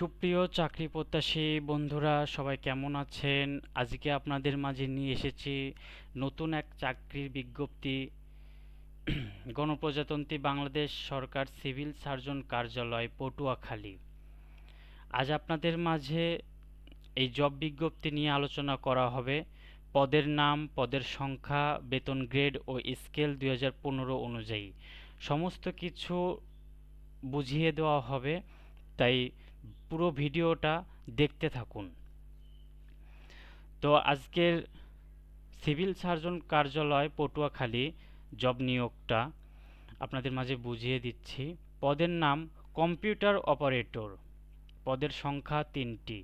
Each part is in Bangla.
সুপ্রিয় চাকরি প্রত্যাশী বন্ধুরা, সবাই কেমন আছেন? আজকে আপনাদের মাঝে নিয়ে এসেছি নতুন এক চাকরির বিজ্ঞপ্তি। গণপ্রজাতন্ত্রী বাংলাদেশ সরকার সিভিল সার্জন কার্যালয়, পটুয়াখালী। আজ আপনাদের মাঝে এই জব বিজ্ঞপ্তি নিয়ে আলোচনা করা হবে। পদের নাম, পদের সংখ্যা, বেতন গ্রেড ও স্কেল দু হাজার পনেরো অনুযায়ী। সমস্ত কিছু বুঝিয়ে দেওয়া হবে, তাই পুরো ভিডিওটা দেখতে থাকুন। তো আজকের সিভিল সার্জন কার্যালয় পটুয়াখালী জব নিয়োগটা আপনাদের মাঝে বুঝিয়ে দিচ্ছি। পদের নাম কম্পিউটার অপারেটর। পদের সংখ্যা তিনটি।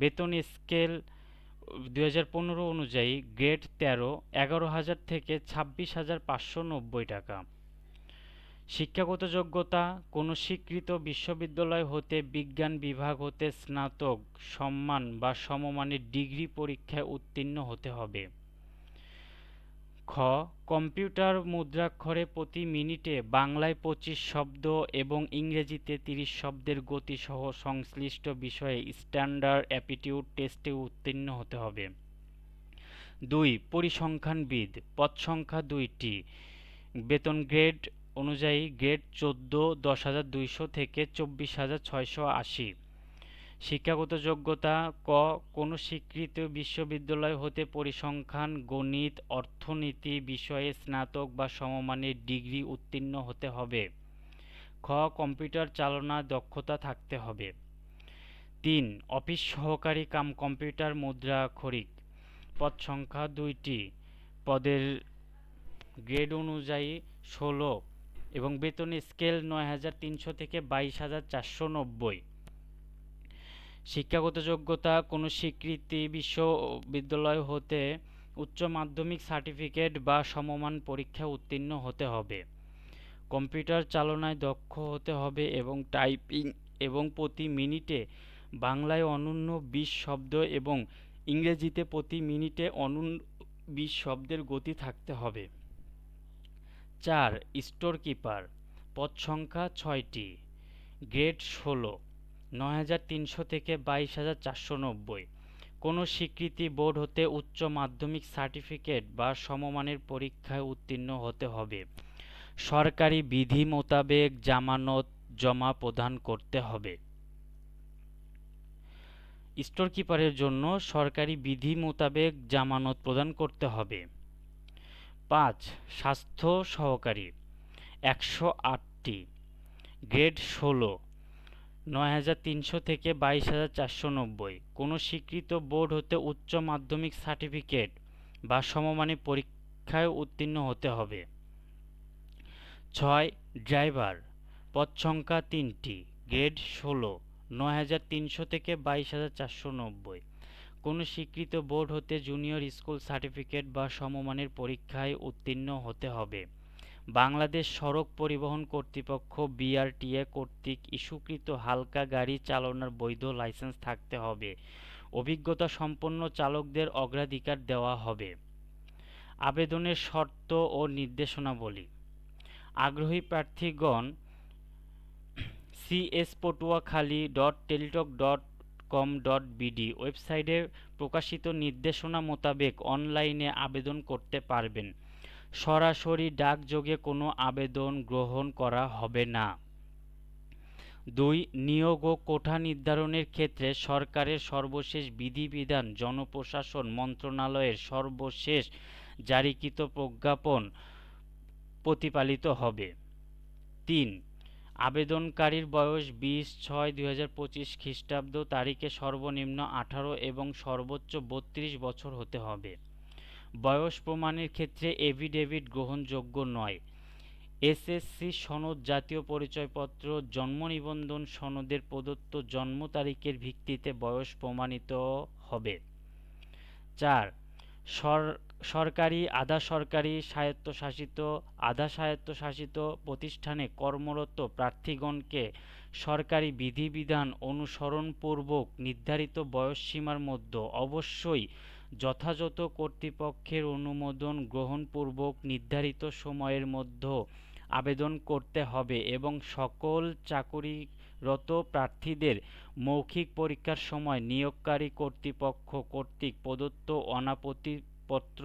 বেতন স্কেল দু হাজার পনেরো অনুযায়ী গ্রেড তেরো, এগারো হাজার থেকে ছাব্বিশ হাজার পাঁচশো নব্বই টাকা। শিক্ষাগত যোগ্যতা, কোনো স্বীকৃত বিশ্ববিদ্যালয় হতে বিজ্ঞান বিভাগ হতে স্নাতক, সম্মান বা সমমানের ডিগ্রি পরীক্ষায় উত্তীর্ণ হতে হবে। খ, কম্পিউটার মুদ্রাক্ষরে প্রতি মিনিটে বাংলায় পঁচিশ শব্দ এবং ইংরেজিতে তিরিশ শব্দের গতিসহ সংশ্লিষ্ট বিষয়ে স্ট্যান্ডার্ড অ্যাপিটিউড টেস্টে উত্তীর্ণ হতে হবে। দুই, পরিসংখ্যানবিদ পদ সংখ্যা দুইটি, বেতন গ্রেড অনুযায়ী গ্রেড চোদ্দ, দশ হাজার দুইশো থেকে চব্বিশ হাজার ছয়শো আশি। শিক্ষাগত যোগ্যতা, ক, কোনো স্বীকৃত বিশ্ববিদ্যালয় হতে পরিসংখ্যান, গণিত, অর্থনীতি বিষয়ে স্নাতক বা সমমানের ডিগ্রি উত্তীর্ণ হতে হবে। খ, কম্পিউটার চালনা দক্ষতা থাকতে হবে। তিন, অফিস সহকারী কাম কম্পিউটার মুদ্রা খরিক পদ সংখ্যা দুইটি। পদের গ্রেড অনুযায়ী ষোলো এবং বেতন স্কেল নয় হাজার তিনশো থেকে বাইশ হাজার চারশো নব্বই। শিক্ষাগত যোগ্যতা, কোনো স্বীকৃতি, বিশ্ববিদ্যালয় হতে উচ্চ মাধ্যমিক সার্টিফিকেট বা সমমান পরীক্ষা উত্তীর্ণ হতে হবে। কম্পিউটার চালনায় দক্ষ হতে হবে এবং টাইপিং এবং প্রতি মিনিটে বাংলায় অনন্য বিশ শব্দ এবং ইংরেজিতে প্রতি মিনিটে অনন্য বিশ শব্দের গতি থাকতে হবে। চার স্টোর কিপার পদ সংখ্যা ছয়টি। গ্রেড ষোলো, নয় হাজার তিনশো থেকে বাইশ হাজার চারশো নব্বই। কোনো স্বীকৃতি বোর্ড হতে উচ্চ মাধ্যমিক সার্টিফিকেট বা সমমানের পরীক্ষায় উত্তীর্ণ হতে হবে। সরকারি বিধি মোতাবেক জামানত জমা প্রদান করতে হবে। স্টোর কিপারের জন্য সরকারি বিধি মোতাবেক জামানত প্রদান করতে হবে। পাঁচ স্বাস্থ্য সহকারী, একশো আটটি, গ্রেড ষোলো, নয় হাজার তিনশো থেকে বাইশ হাজার চারশো নব্বই। কোনো স্বীকৃত বোর্ড হতে উচ্চ মাধ্যমিক সার্টিফিকেট বা সমমানের পরীক্ষায় উত্তীর্ণ হতে হবে। ছয় ড্রাইভার, পদ সংখ্যা তিনটি, গ্রেড ষোলো, নয় হাজার তিনশো থেকে বাইশ হাজার চারশো নব্বই। কোনো স্বীকৃত বোর্ড হতে জুনিয়র স্কুল সার্টিফিকেট বা সমমানের পরীক্ষায় উত্তীর্ণ হতে হবে। বাংলাদেশ সড়ক পরিবহন কর্তৃপক্ষ বিআরটিএ কর্তৃক ইস্যুকৃত হালকা গাড়ি চালানোর বৈধ লাইসেন্স থাকতে হবে। অভিজ্ঞতা সম্পন্ন চালকদের অগ্রাধিকার দেওয়া হবে। আবেদনের শর্ত ও নির্দেশনাবলী। আগ্রহী প্রার্থীগণ CS Patuakhali dot Teletalk dot com dot BD ওয়েবসাইটে প্রকাশিত নির্দেশনা মোতাবেক অনলাইনে আবেদন করতে পারবেন। সরাসরি ডাকযোগে কোনো আবেদন গ্রহণ করা হবে না। দুই, নিয়োগ ও কোঠা নির্ধারণের ক্ষেত্রে সরকারের সর্বশেষ বিধিবিধান জনপ্রশাসন মন্ত্রণালয়ের সর্বশেষ জারিকৃত প্রজ্ঞাপন প্রতিপালিত হবে। তিন আবেদনকারীর বয়স বিশ ছয় দুই হাজার পঁচিশ খ্রিস্টাব্দ তারিখে সর্বনিম্ন আঠারো এবং সর্বোচ্চ বত্রিশ বছর হতে হবে। বয়স প্রমাণের ক্ষেত্রে এভিডেভিট গ্রহণযোগ্য নয়। এসএসসি সনদ জাতীয় পরিচয়পত্র, জন্ম নিবন্ধন সনদের প্রদত্ত জন্ম তারিখের ভিত্তিতে বয়স প্রমাণিত হবে। চার সর, সরকারি, আধা সরকারি, স্বায়ত্তশাসিত, আধা স্বায়ত্তশাসিত প্রতিষ্ঠানে কর্মরত প্রার্থীগণকে সরকারি বিধিবিধান অনুসরণপূর্বক নির্ধারিত বয়সসীমার মধ্যে অবশ্যই যথাযথ কর্তৃপক্ষের অনুমোদন গ্রহণপূর্বক নির্ধারিত সময়ের মধ্যে আবেদন করতে হবে এবং সকল চাকুরি রত প্রার্থীদের মৌখিক পরীক্ষার সময় নিয়োগকারী কর্তৃপক্ষ কর্তৃক প্রদত্ত অনাপত্তিপত্র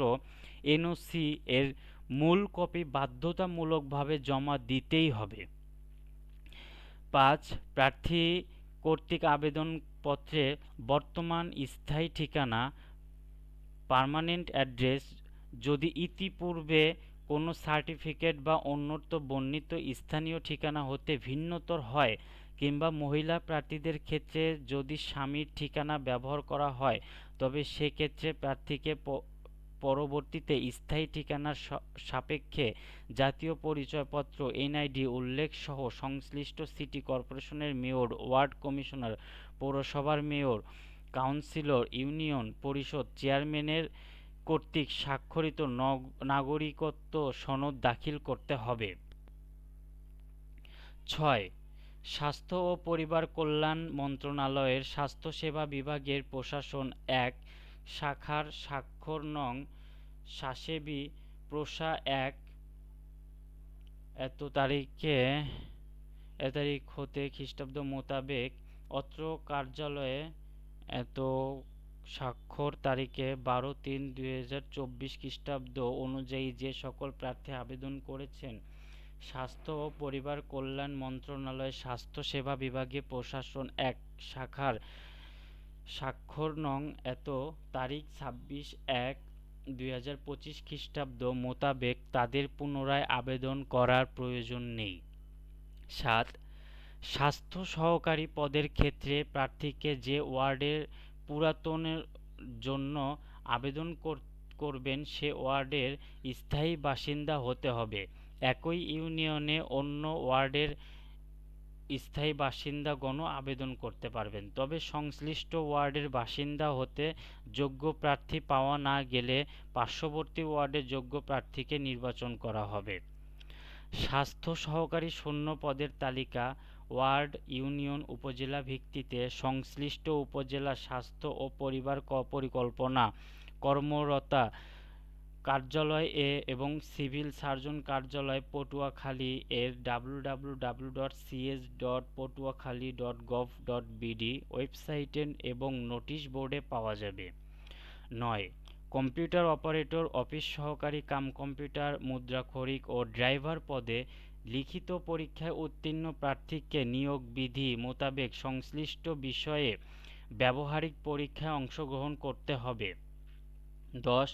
এনওসি এর মূল কপি বাধ্যতামূলকভাবে জমা দিতেই হবে। পাঁচ, প্রার্থী কর্তৃক আবেদনপত্রে বর্তমান স্থায়ী ঠিকানা, পার্মানেন্ট অ্যাড্রেস, যদি ইতিপূর্বে কোনো সার্টিফিকেট বা অন্যত্র বর্ণিত স্থানীয় ঠিকানা হতে ভিন্নতর হয় কিংবা মহিলা প্রার্থীদের ক্ষেত্রে যদি স্বামীর ঠিকানা ব্যবহার করা হয়, তবে সেক্ষেত্রে প্রার্থীকে পরবর্তীতে স্থায়ী ঠিকানার সাপেক্ষে জাতীয় পরিচয়পত্র, এনআইডি উল্লেখ সহ সংশ্লিষ্ট সিটি কর্পোরেশনের মেয়র, ওয়ার্ড কমিশনার, পৌরসভার মেয়র, কাউন্সিলর, ইউনিয়ন পরিষদ চেয়ারম্যানের কর্তৃক স্বাক্ষরিত নাগরিকত্ব সনদ দাখিল করতে হবে। ছয় স্বাস্থ্য ও পরিবার কল্যাণ মন্ত্রণালয়ের স্বাস্থ্যসেবা বিভাগের প্রশাসন এক, শাখার স্বাক্ষর নং, সাসেবি প্রসা এক। এত তারিখে, এ তারিখ হতে খ্রিস্টাব্দ মোতাবেক অত্র কার্যালয়ে এত স্বাক্ষর তারিখে বারো তিন দুই হাজার চব্বিশ খ্রিস্টাব্দ অনুযায়ী যে সকল প্রার্থী আবেদন করেছেন স্বাস্থ্য ও পরিবার কল্যাণ মন্ত্রণালয় স্বাস্থ্য সেবা বিভাগে প্রশাসন এক শাখার স্বাক্ষর নং এত তারিখ ছাব্বিশ এক দুই হাজার পঁচিশ খ্রিস্টাব্দ মোতাবেক তাদের পুনরায় আবেদন করার প্রয়োজন নেই। সাত, স্বাস্থ্য সহকারী পদের ক্ষেত্রে প্রার্থীকে যে ওয়ার্ডের পুরাতনের জন্য আবেদন করবেন সে ওয়ার্ডের স্থায়ী বাসিন্দা হতে হবে। একই ইউনিয়নে অন্য ওয়ার্ডের স্থায়ী বাসিন্দাগণও আবেদন করতে পারবেন। তবে সংশ্লিষ্ট ওয়ার্ডের বাসিন্দা হতে যোগ্য প্রার্থী পাওয়া না গেলে পার্শ্ববর্তী ওয়ার্ডের যোগ্য প্রার্থীকে নির্বাচন করা হবে। স্বাস্থ্য সহকারী শূন্য পদের তালিকা ওয়ার্ড ইউনিয়ন উপজেলা ভিত্তিতে সংশ্লিষ্ট উপজেলা স্বাস্থ্য ও পরিবার পরিকল্পনা কর্মরতা কার্যালয় এ এবং সিভিল সার্জন কার্যালয় পটুয়াখালী এর বিডি ওয়েবসাইটে এবং নোটিশ বোর্ডে পাওয়া যাবে। নয়, কম্পিউটার অপারেটর অফিস সহকারী কাম কম্পিউটার, মুদ্রাক্ষরিক ও ড্রাইভার পদে লিখিত পরীক্ষায় উত্তীর্ণ প্রার্থীকে নিয়োগ বিধি মোতাবেক সংশ্লিষ্ট বিষয়ে ব্যবহারিক পরীক্ষায় অংশগ্রহণ করতে হবে। দশ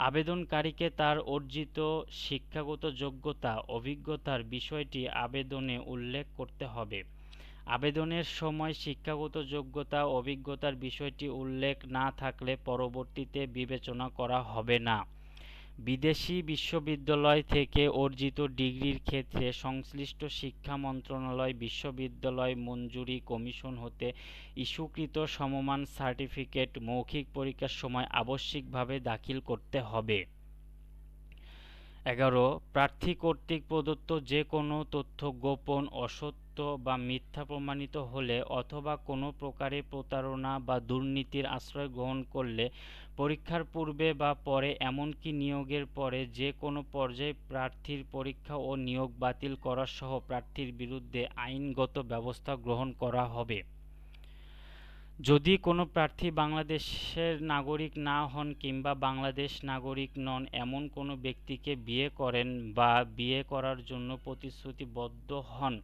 আবেদনকারীকে তার অর্জিত শিক্ষাগত যোগ্যতা, অভিজ্ঞতার বিষয়টি আবেদনে উল্লেখ করতে হবে। আবেদনের সময় শিক্ষাগত যোগ্যতা, অভিজ্ঞতার বিষয়টি উল্লেখ না থাকলে পরবর্তীতে বিবেচনা করা হবে না। বিদেশি বিশ্ববিদ্যালয় থেকে অর্জিত ডিগ্রির ক্ষেত্রে সংশ্লিষ্ট শিক্ষা মন্ত্রণালয়, বিশ্ববিদ্যালয় মঞ্জুরি কমিশন হতে ইস্যুকৃত সমমান সার্টিফিকেট মৌখিক পরীক্ষার সময় আবশ্যিকভাবে দাখিল করতে হবে। এগারো, প্রার্থী কর্তৃক প্রদত্ত যে কোনো তথ্য গোপন, অসত্য বা মিথ্যা প্রমাণিত হলে অথবা কোনো প্রকারে প্রতারণা বা দুর্নীতির আশ্রয় গ্রহণ করলে পরীক্ষার পূর্বে বা পরে এমনকি নিয়োগের পরে যে কোনো পর্যায়ে প্রার্থীর পরীক্ষা ও নিয়োগ বাতিল করা সহ প্রার্থীর বিরুদ্ধে আইনগত ব্যবস্থা গ্রহণ করা হবে। যদি কোনো প্রার্থী বাংলাদেশের নাগরিক না হন কিংবা বাংলাদেশ নাগরিক নন, এমন কোনো ব্যক্তিকে বিয়ে করেন বা বিয়ে করার জন্য প্রতিশ্রুতিবদ্ধ হন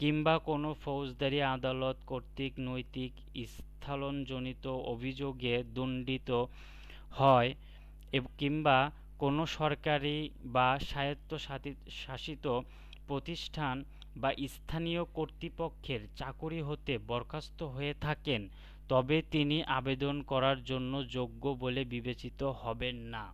কিংবা কোনো ফৌজদারি আদালত কর্তৃক নৈতিক স্থলনজনিত অভিযোগে দণ্ডিত হয় কিংবা কোনো সরকারি বা স্বায়ত্তশাসিত প্রতিষ্ঠান বা স্থানীয় কর্তৃপক্ষের চাকুরি হতে বরখাস্ত হয়ে থাকেন, তবে তিনি আবেদন করার জন্য যোগ্য বলে বিবেচিত হবেন না।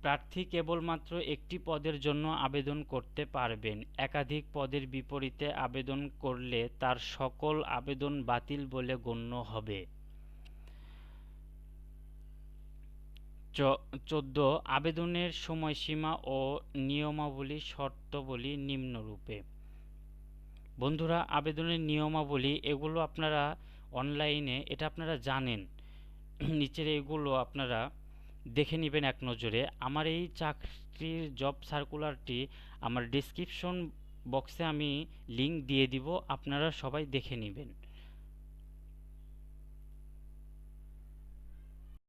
প্রার্থী কেবলমাত্র একটি পদের জন্য আবেদন করতে পারবেন। একাধিক পদের বিপরীতে আবেদন করলে তার সকল আবেদন বাতিল বলে গণ্য হবে। চোদ্দ, আবেদনের সময়সীমা ও নিয়মাবলী শর্তাবলী নিম্নরূপে। বন্ধুরা, আবেদনের নিয়মাবলী, এগুলো আপনারা অনলাইনে, এটা আপনারা জানেন। নিচের এগুলো আপনারা দেখে নেবেন এক নজরে। আমার এই চাকরির জব সার্কুলারটি আমার ডিসক্রিপশন বক্সে আমি লিংক দিয়ে দিব, আপনারা সবাই দেখে নেবেন।